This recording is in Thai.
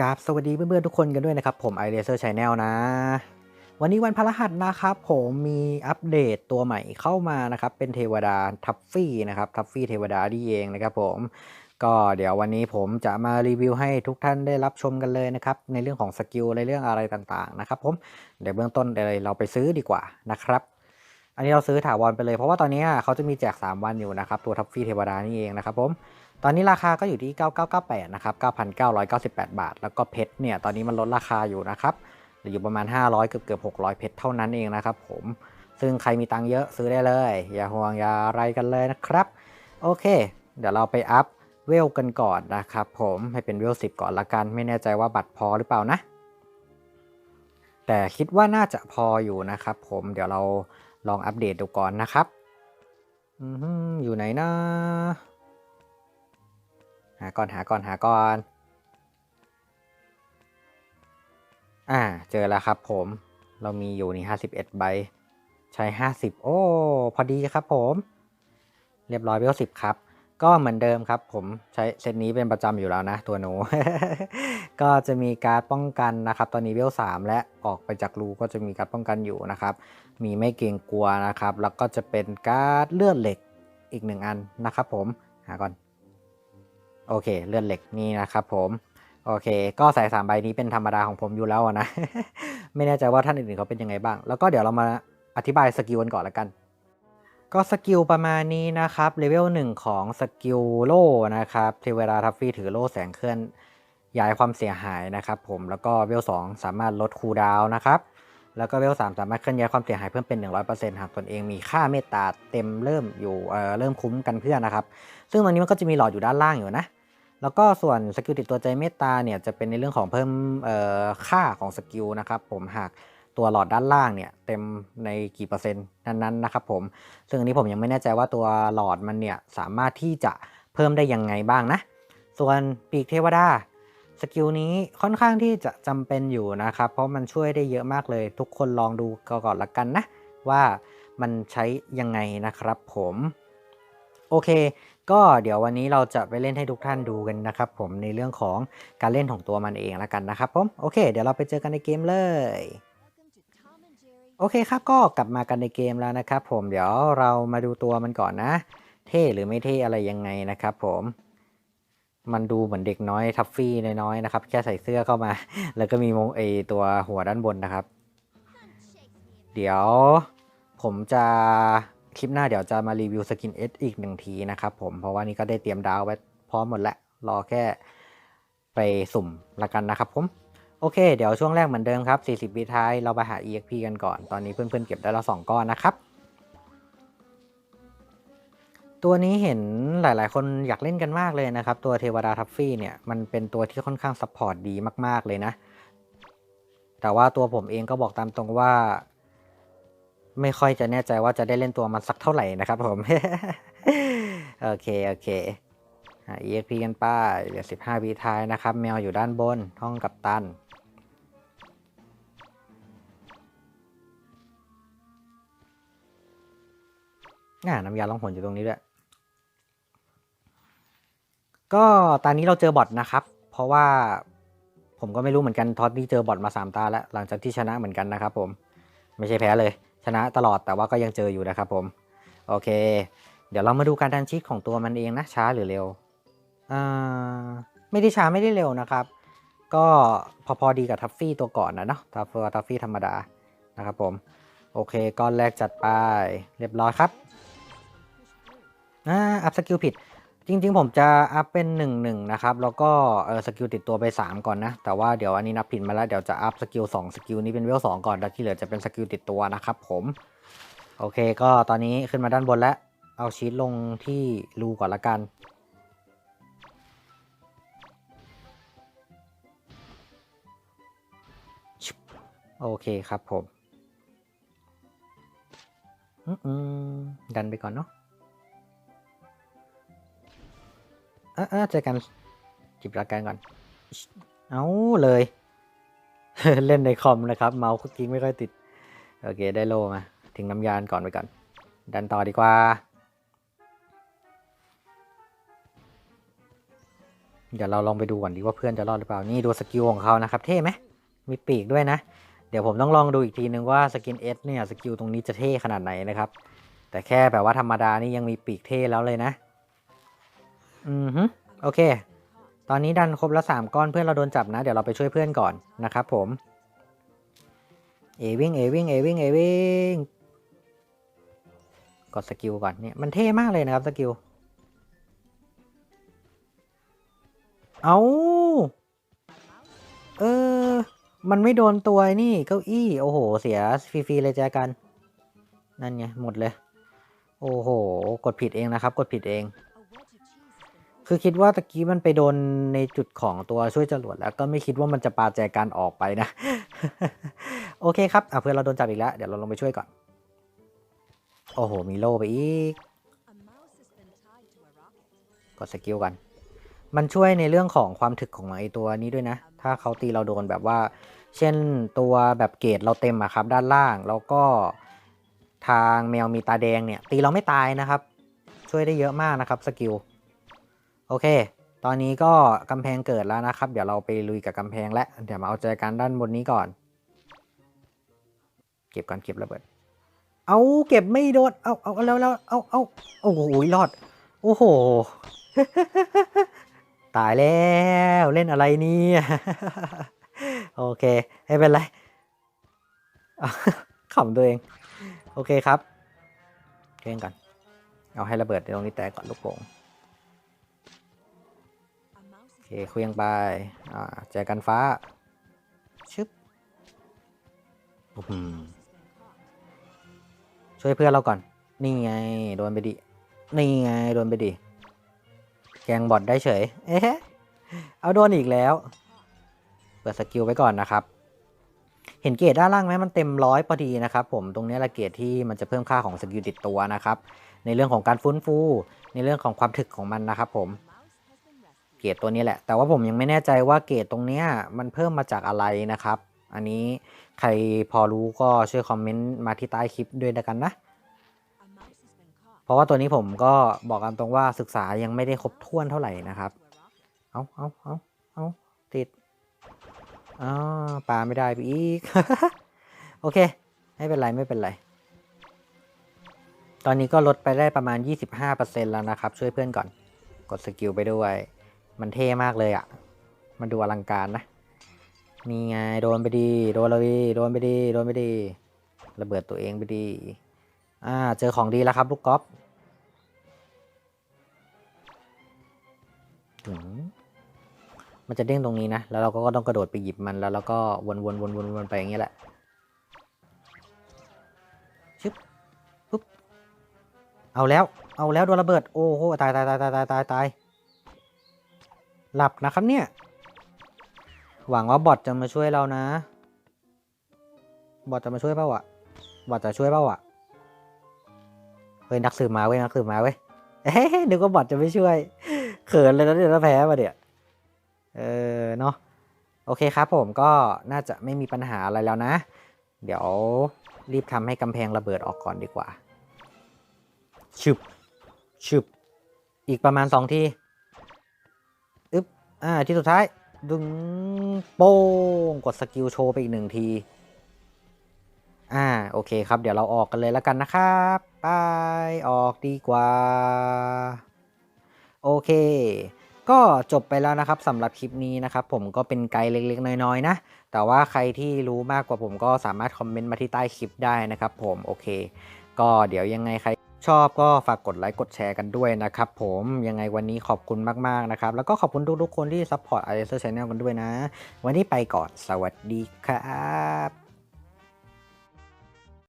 กราบสวัสดีเพื่อนๆทุกคนกันด้วยนะครับ ผม i r a z e r Channel นะ วันนี้วันพฤหัสนะครับผมมีอัปเดตตัวใหม่เข้ามานะครับ เป็นเทวดาทัฟฟี่นะครับทัฟฟี่เทวดาดีเองนะครับผมก็เดี๋ยววันนี้ผมจะมารีวิวให้ทุกท่านได้รับชมกันเลยนะครับ ในเรื่องของสกิลในเรื่องอะไรต่างๆนะครับผมเดี๋ยวเบื้องต้นเลยเราไปซื้อดีกว่านะครับ อันนี้เราซื้อถาวรไปเลยเพราะว่าตอนนี้เขาจะมีแจก 3 วันอยู่นะครับ ตัวทัฟฟี่เทวดานี่เองนะครับผม ตอนนี้ราคาก็อยู่ที่ 9998 นะครับ 9,998 บาท แล้วก็เพชรเนี่ย ตอนนี้มันลดราคาอยู่นะครับอยู่ประมาณ 500 เกือบเกือบ600 เพชรเท่านั้นเองนะครับผม ซึ่งใครมีตังค์เยอะซื้อได้เลย อย่าห่วงอย่าอะไรกันเลยนะครับ โอเค เดี๋ยวเราไปอัพเวลกันก่อนนะครับผมให้เป็นเวล10 ก่อนละกัน ไม่แน่ใจว่าบัตรพอหรือเปล่านะ แต่คิดว่าน่าจะพออยู่นะครับผม เดี๋ยวเราลองอัปเดตดูก่อนนะครับอือยู่ไหนนะาก่อนหาก่อนหาก่อน อ่า เจอแล้วครับผม เรามีอยู่นี่ห้าสิบเอ็ดใบ ใช้ห้าสิบโอ้ พอดีครับผม เรียบร้อยเวลสิบครับ ก็เหมือนเดิมครับผม ใช้เซตนี้เป็นประจำอยู่แล้วนะ ตัวหนู ก็จะมีการป้องกันนะครับ ตอนนี้เวลสามและออกไปจากรูก็จะมีการป้องกันอยู่นะครับ มีไม่เกรงกลัวนะครับ แล้วก็จะเป็นการเลือดเหล็กอีกหนึ่งอันนะครับผม หาก่อน โอเค เลื่อนเหล็กนี่นะครับผม โอเค ก็ใส่สามใบนี้เป็นธรรมดาของผมอยู่แล้วนะ ไม่แน่ใจว่าท่านอื่นๆเขาเป็นยังไงบ้าง แล้วก็เดี๋ยวเรามาอธิบายสกิลกันก่อนละกัน ก็สกิลประมาณนี้นะครับ เลเวลหนึ่งของสกิลโล่นะครับเทเวลาทัฟฟี่ถือโล่แสงเคลื่อนย้ายความเสียหายนะครับผม แล้วก็เวลสองสามารถลดคูลดาวนะครับ แล้วก็เวลสามสามารถเคลื่อนย้ายความเสียหายเพิ่มเป็น 100%หากตนเองมีค่าเมตตาเต็มเริ่มอยู่เอ่อเริ่มคุ้มกันเพื่อนนะครับ ซึ่งตรงนี้มันก็จะมีหลอดอยู่ด้านล่างอยู่นะ แล้วก็ส่วนสกิลติดตัวใจเมตตาเนี่ยจะเป็นในเรื่องของเพิ่มเอ่อค่าของสกิลนะครับผมหากตัวหลอดด้านล่างเนี่ยเต็มในกี่เปอร์เซ็นต์นั้นๆนะครับผม ซึ่งอันนี้ผมยังไม่แน่ใจว่าตัวหลอดมันเนี่ยสามารถที่จะเพิ่มได้ยังไงบ้างนะ ส่วนปีกเทวดา สกิลนี้ค่อนข้างที่จะจำเป็นอยู่นะครับ เพราะมันช่วยได้เยอะมากเลย ทุกคนลองดูก่อนละกันนะ ว่ามันใช้ยังไงนะครับผม โอเค ก็เดี๋ยววันนี้เราจะไปเล่นให้ทุกท่านดูกันนะครับผมในเรื่องของการเล่นของตัวมันเองละกันนะครับผม โอเค เดี๋ยวเราไปเจอกันในเกมเลยโอเคครับก็กลับมากันในเกมแล้วนะครับผมเดี๋ยวเรามาดูตัวมันก่อนนะ เท่หรือไม่เท่อะไรยังไงนะครับผม มันดูเหมือนเด็กน้อยทัฟฟี่น้อยๆนะครับ แค่ใส่เสื้อเข้ามา แล้วก็มีมงไอตัวหัวด้านบนนะครับ เดี๋ยวผมจะคลิปหน้าเดี๋ยวจะมารีวิวสกินเอสอีกหนึ่งทีนะครับผมเพราะว่านี่ก็ได้เตรียมดาวไว้พร้อมหมดแล้ว รอแค่ไปสุ่มละกันนะครับผม โอเค เดี๋ยวช่วงแรกเหมือนเดิมครับ 40วิท้ายเราไปหา EXP กันก่อน ตอนนี้เพื่อนๆเก็บได้แล้ว2ก้อนนะครับ ตัวนี้เห็นหลาย ๆ คนอยากเล่นกันมากเลยนะครับ ตัวเทวดาทัฟฟี่เนี่ยมันเป็นตัวที่ค่อนข้างซัพพอร์ตดีมาก ๆ เลยนะ แต่ว่าตัวผมเองก็บอกตามตรงว่า ไม่ค่อยจะแน่ใจว่าจะได้เล่นตัวมันสักเท่าไหร่นะครับผม โอเค โอเคหา EXP กันป้าเหลือ15วิท้ายนะครับ แมวอยู่ด้านบนห้องกับตันอ่าน้ำยาล่องหนอยู่ตรงนี้ด้วย ก็ตอนนี้เราเจอบอทนะครับ เพราะว่าผมก็ไม่รู้เหมือนกันทอดนี่เจอบอทมาสามตาแล้วหลังจากที่ชนะเหมือนกันนะครับผมไม่ใช่แพ้เลย ชนะตลอดแต่ว่าก็ยังเจออยู่นะครับผม โอเค เดี๋ยวเรามาดูการดันชิดของตัวมันเองนะช้าหรือเร็วอ่าไม่ได้ช้าไม่ได้เร็วนะครับ ก็พอพอดีกับทัฟฟี่ตัวก่อนนะเนาะทัฟฟี่ทัฟฟี่ธรรมดานะครับผมโอเคก้อนแรกจัดไปเรียบร้อยครับอ่าอัพสกิลผิด จริงๆ ผมจะอัพเป็น1นหนึ่งนะครับ แล้วก็เออสกิลติดตัวไป 3 ก่อนนะ แต่ว่าเดี๋ยวอันนี้นับผิดมาแล้ว เดี๋ยวจะอัพสกิล2สกิลนี้เป็นเวล2ก่อนแล้วที่เหลือจะเป็นสกิลติดตัวนะครับผม โอเคก็ตอนนี้ขึ้นมาด้านบนแล้ว เอาชีตลงที่รูก่อนละกัน โอเคครับผมอืมดันไปก่อนเนาะ เออเออเจอกันจิบรักกันก่อน เอาเลย เล่นในคอมนะครับ เมาส์คุกกิ้งไม่ค่อยติด โอเค ได้โลมาทิ้งน้ำยานก่อนไปก่อน ดันต่อดีกว่า เดี๋ยวเราลองไปดูก่อนดีว่าเพื่อนจะรอดหรือเปล่า นี่ดูสกิลของเขานะครับ เท่ไหม มีปีกด้วยนะ เดี๋ยวผมต้องลองดูอีกทีนึงว่าสกินเอสเนี่ยสกิลตรงนี้จะเท่ขนาดไหนนะครับ แต่แค่แบบว่าธรรมดานี่ยังมีปีกเท่แล้วเลยนะ อือฮึโอเค ตอนนี้ดันครบแล้วสามก้อนเพื่อนเราโดนจับนะ เดี๋ยวเราไปช่วยเพื่อนก่อนนะครับผม เอวิ่งเอวิ่งเอวิ่งเอวิ่งกดสกิลก่อนเนี่ยมันเท่มากเลยนะครับสกิล เอาเออ มันไม่โดนตัวนี่เก้าอี้ โอ้โห เสียฟรีๆเลยแจกัน นั่นไง หมดเลย โอ้โห กดผิดเองนะครับ กดผิดเอง คือคิดว่าตะกี้มันไปโดนในจุดของตัวช่วยจรวดแล้วก็ไม่คิดว่ามันจะปาแจกันออกไปนะ โอเคครับอะเพื่อนเราโดนจับอีกแล้ว เดี๋ยวเราลงไปช่วยก่อน โอ้โห มีโล่ไปอีก กดสกิลกัน มันช่วยในเรื่องของความถึกของไอตัวนี้ด้วยนะ ถ้าเขาตีเราโดนแบบว่า เช่นตัวแบบเกรดเราเต็มอะครับ ด้านล่าง แล้วก็ทางแมวมีตาแดงเนี่ย ตีเราไม่ตายนะครับ ช่วยได้เยอะมากนะครับสกิล อเค ตอนนี้ก็กำแพงเกิดแล้วนะครับ เดี๋ยวเราไปลุยกับกำแพงและเดี๋ยวมาเอาใจกันด้านบนนี้ก่อน เก็บก่อนเก็บระเบิด เอาเก็บไม่โดน เอาเอาแล้วแล้วเอาเอาโอ้โหรอด โอ้โห ตายแล้วเล่นอะไรเนี่ยโอเค ไม่เป็นไรขำตัวเอง โอเคครับเล่นก่อน เอาให้ระเบิดตรงนี้แตกก่อนลูกโป่ง เคเคลียงไปอ่าแจกันฟ้า ชึบอื้อหือช่วยเพื่อนเราก่อน นี่ไง โดนไปดิ นี่ไง โดนไปดิ แกงบอดได้เฉย เอ๊ะ เอาโดนอีกแล้ว เปิดสกิลไว้ก่อนนะครับ เห็นเกรดด้านล่างไหมมันเต็มร้อยพอดีนะครับผม ตรงนี้แหละเกรดที่มันจะเพิ่มค่าของสกิลติดตัวนะครับ ในเรื่องของการฟื้นฟู ในเรื่องของความถึกของมันนะครับผมเกรดตัวนี้แหละ แต่ว่าผมยังไม่แน่ใจว่าเกรดตรงเนี้ยมันเพิ่มมาจากอะไรนะครับ อันนี้ใครพอรู้ก็ช่วยคอมเมนต์มาที่ใต้คลิปด้วยกันนะ เพราะว่าตัวนี้ผมก็บอกกันตรงว่าศึกษายังไม่ได้ครบถ้วนเท่าไหร่นะครับ เอาเอาเอาเอาติดอ๋อปลาไม่ได้ไปอีก โอเค ไม่เป็นไรไม่เป็นไรตอนนี้ก็ลดไปได้ประมาณ 25%แล้วนะครับ ช่วยเพื่อนก่อน กดสกิลไปด้วย มันเท่มากเลยอะ่ะ มันดูอลังการนะ นี่ไงโดนไปดี โดนเราดี โดนไปดี โดนไปดี ระเบิดตัวเองไปดี อ่า เจอของดีแล้วครับลูกกอล์ฟมันจะเด้งตรงนี้นะ แล้วเราก็ต้องกระโดดไปหยิบมัน แล้วเราก็วนวนวนวนวนไปอย่างเงี้ยแหละชึบปุ๊บ เอาแล้ว เอาแล้วโดนระเบิด โอ้โห ตายตายตายตายตายตายตาย หลับนะครับเนี่ย หวังว่าบอทจะมาช่วยเรานะ บอทจะมาช่วยเปล่าอะบอทจะช่วยเปล่าอะเฮ้ยนักสืบมาเว้ยนักสืบมาเว้ยเฮ้ยนึกว่าบอทจะไม่ช่วย เขินเลยนะเดี๋ยวถ้าแพ้มาเดี๋ยวเออเนาะโอเคครับผมก็น่าจะไม่มีปัญหาอะไรแล้วนะ เดี๋ยวรีบทำให้กำแพงระเบิดออกก่อนดีกว่าชึบชึบอีกประมาณสองที อ่าที่สุดท้าย ดึงโป้งกดสกิลโชว์ไปอีกหนึ่งที อ่าโอเคครับ เดี๋ยวเราออกกันเลยแล้วกันนะครับไปออกดีกว่า โอเคก็จบไปแล้วนะครับสำหรับคลิปนี้นะครับผมก็เป็นไกด์เล็กๆ น้อยๆ นะ แต่ว่าใครที่รู้มากกว่าผมก็สามารถคอมเมนต์มาที่ใต้คลิปได้นะครับผมโอเค ก็เดี๋ยวยังไงใคร ชอบก็ฝากกดไลค์กดแชร์กันด้วยนะครับผมยังไงวันนี้ขอบคุณมาก ๆ นะครับ แล้วก็ขอบคุณทุกๆคนที่ซัพพอร์ต i อเ e r Channel กันด้วยนะ วันนี้ไปก่อนสวัสดีครับ